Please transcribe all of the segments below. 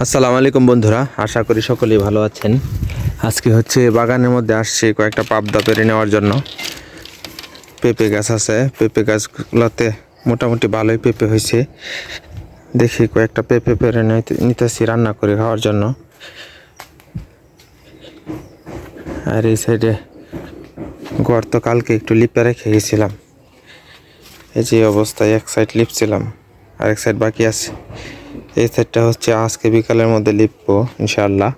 আসসালামু আলাইকুম বন্ধুরা, আশা করি সকলেই ভালো আছেন। আজকে হচ্ছে বাগানের মধ্যে আসছে কয়েকটা পাবদা পেরে নেওয়ার জন্য। পেঁপে গাছ আছে, পেঁপে গাছগুলোতে মোটামুটি ভালোই পেঁপে হয়েছে। দেখি কয়েকটা পেঁপে পেরে নিতে- নিতেছি রান্না করে খাওয়ার জন্য। আর এই সাইডে ঘর তো কালকে একটু লিপে রেখে গেছিলাম। এই যে অবস্থায় এক সাইড লিপছিলাম আর এক সাইড বাকি আছে। এই সাইডটা হচ্ছে আজকে বিকালের মধ্যে লিপবো ইনশাল্লাহ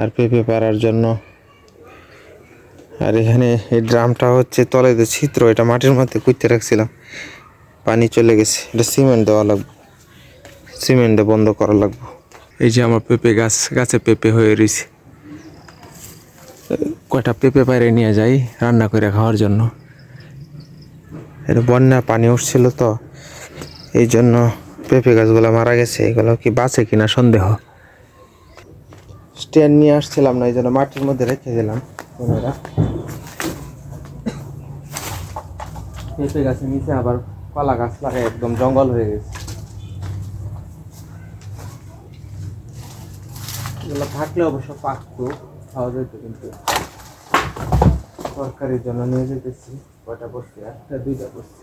আর পেঁপে পাড়ার জন্য। আর এখানে এই ড্রামটা হচ্ছে তলে যে ছিদ্র, এটা মাটির মধ্যে কুইতে রাখছিলাম। পানি চলে গেছে। এটা সিমেন্ট দেওয়া লাগবে। সিমেন্ট বন্ধ করা লাগবে। এই যে আমার পেঁপে গাছ, গাছে পেঁপে হয়ে রয়েছে। কয়টা পেঁপে বাইরে নিয়ে যাই, রান্না করে খাওয়ার জন্য। এটা বন্যা পানি উঠছিল তো, এই জন্য পেঁপে গাছগুলো মারা গেছে, এগুলো কি বাঁচে কিনা সন্দেহ? স্ট্যান্ড নিয়ে আসছিলাম না এই জন্য মাটির মধ্যে রেখে দিলাম ওনারা পেঁপে গাছের নিচে আবার কলা গাছ লাগায়, একদম জঙ্গল হয়ে গেছে। এগুলো থাকলে অবশ্য পাকতো, খাওয়া যেত কিন্তু। তরকারির জন্য নিয়ে যেতেছি, কয়টা বসছে? একটা, দুইটা বসছে।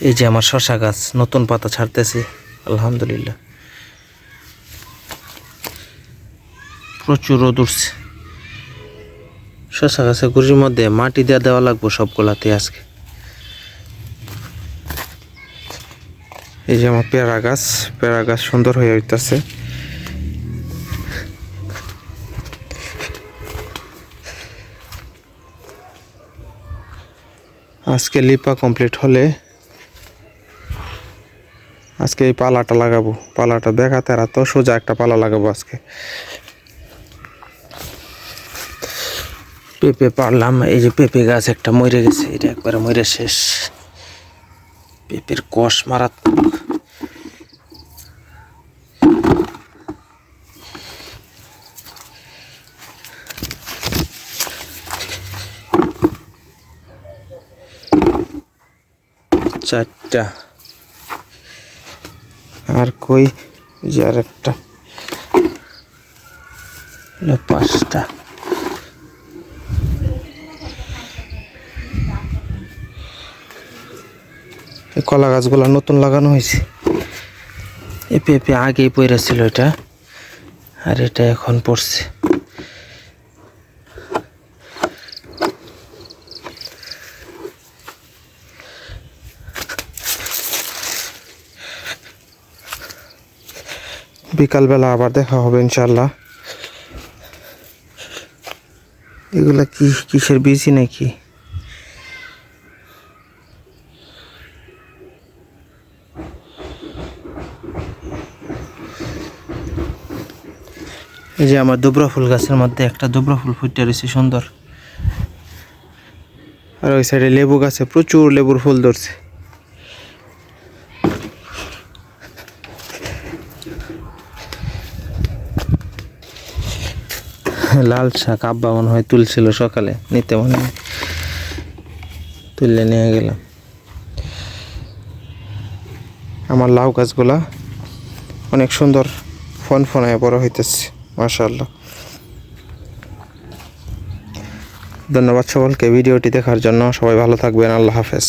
এই যে আমার শশা গাছ, নতুন পাতা ছাড়তেছে, আলহামদুলিল্লাহ। প্রচুর রোদ উঠছে। শশা গাছের গুড়ির মধ্যে মাটি দেওয়া দেওয়া লাগবো সবগুলাতে আজকে। এই যে আমার পেয়ারা গাছ পেয়ারা গাছ সুন্দর হয়ে উঠতেছে। আজকে লিপা কমপ্লিট হলে আজকে এই পালাটা লাগাবো। পালাটা দেখাতে আর তো সোজা একটা পালা লাগাবো আজকে। পেঁপে পারলাম, এই যে পেঁপে গাছ একটা মরে গেছে, এটা একবারে মরে শেষ। পেঁপের কষ মারাত্মক। চারটা। আর কই? যে আর একটা পাঁচটা। কলা গাছগুলো নতুন লাগানো হয়েছে। এপে এপে আগেই পড়েছিল এটা। আর এটা এখন পড়ছে। বিকালবেলা আবার দেখা হবে ইনশাল্লাহ এগুলা কি, কিসের বিচি নাকি? এই যে আমার দুবরা ফুল গাছের মধ্যে একটা দুবরা ফুল ফুটে রয়েছে, সুন্দর। আর ওই সাইডে লেবু গাছে প্রচুর লেবুর ফুল ধরছে। লাল শাক আব্বা মনে হয় তুলছিল সকালে, নিতে মনে হয়। তুললে নিয়ে গেলাম। আমার লাউ গাছগুলা অনেক সুন্দর ফন ফনায় বড় হইতেছে, মাশাআল্লাহ। ধন্যবাদ সকলকে ভিডিওটি দেখার জন্য, সবাই ভালো থাকবেন, আল্লাহ হাফেজ।